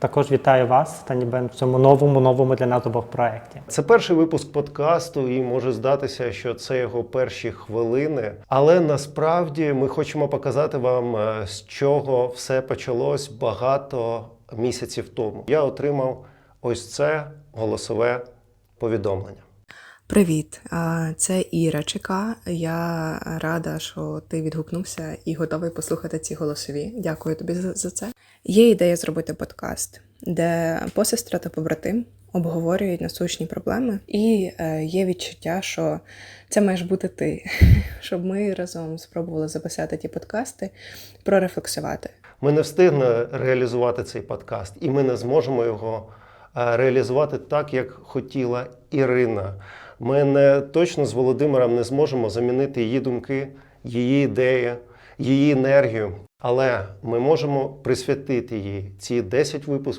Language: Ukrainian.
Також вітаю вас, Тані Бен, в цьому новому новому для нас обох проєкті. Це перший випуск подкасту, і може здатися, що це його перші хвилини. Але насправді ми хочемо показати вам, е, з чого все почалось багато місяців тому. Я отримав ось це голосове повідомлення. Привіт, це Іра ЧК. Я рада, що ти відгукнувся і готовий послухати ці голосові. Дякую тобі за за це. Є ідея зробити подкаст, де посестра та побратим обговорюють насущні проблеми, і е, є відчуття, що це маєш бути ти, щоб ми разом спробували записати ті подкасти, прорефлексувати. Ми не встигли реалізувати цей подкаст, і ми не зможемо його е, реалізувати так, як хотіла Ірина. Ми не точно з Володимиром не зможемо замінити її думки, її ідеї, її енергію. Але ми можемо присвятити їй ці 10 випусків.